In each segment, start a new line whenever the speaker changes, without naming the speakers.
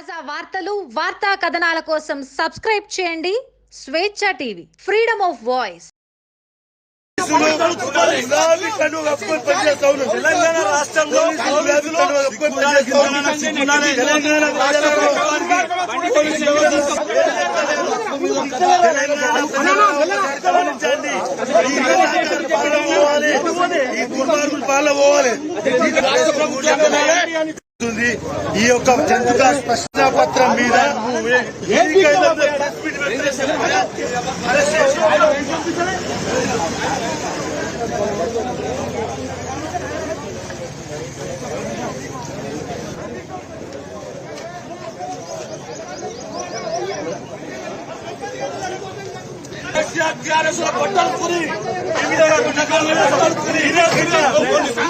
తాజా వార్తలు వార్తా కథనాల కోసం సబ్స్క్రైబ్ చేయండి. Swecha TV freedom of voice.
Telangana రాష్ట్రంలో తెలంగాణ ఈ రజాకర్ పాలన పోవాలి ఈ యొక్క జంతుగా ప్రశ్న పత్రం మీద ఎన్నికైనా ప్రెస్ ఈ విధంగా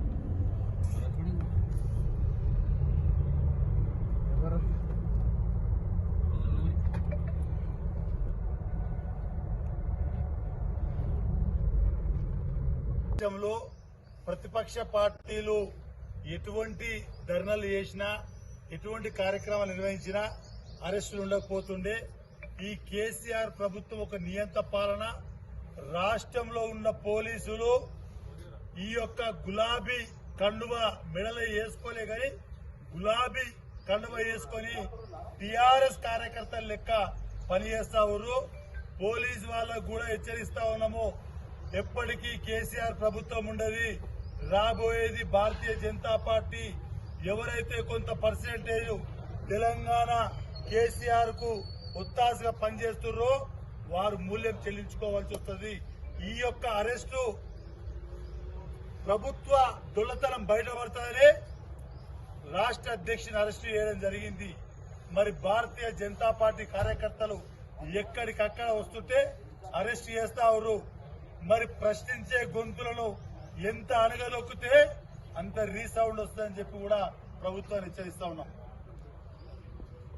రాష్ట్రంలో ప్రతిపక్ష పార్టీలు ఎటువంటి ధర్నాలు చేసినా ఎటువంటి కార్యక్రమాలు నిర్వహించినా అరెస్టులు ఉండకపోతుండే. ఈ కేసీఆర్ ప్రభుత్వం ఒక నియంత పాలన. రాష్ట్రంలో ఉన్న పోలీసులు ఈ యొక్క గులాబీ కండువ మెడలు వేసుకోలే గాని గులాబీ కండువ వేసుకొని టిఆర్ఎస్ కార్యకర్తల లెక్క పనిచేస్తా ఉన్నారు. పోలీసు వాళ్ళకు కూడా హెచ్చరిస్తా ఉన్నాము. ఎప్పటికీ కేసీఆర్ ప్రభుత్వం ఉండదు. రాబోయేది భారతీయ జనతా పార్టీ. ఎవరైతే కొంత పర్సెంటేజ్ తెలంగాణ కేసీఆర్కు ఒత్తాసుగా పనిచేస్తున్నారో వారు మూల్యం చెల్లించుకోవాల్సి వస్తుంది. ఈ యొక్క అరెస్టు ప్రభుత్వ దొల్లతనం బయటపడుతుందనే రాష్ట్ర అధ్యక్షుని అరెస్టు చేయడం జరిగింది. మరి భారతీయ జనతా పార్టీ కార్యకర్తలు ఎక్కడికక్కడ వస్తుంటే అరెస్ట్ చేస్తా ఉన్నారు. మరి ప్రశ్నించే గొంతులను ఎంత అణగదొక్కితే అంత రీసౌండ్ వస్తుందని చెప్పి కూడా ప్రభుత్వాన్ని హెచ్చరిస్తా ఉన్నాం.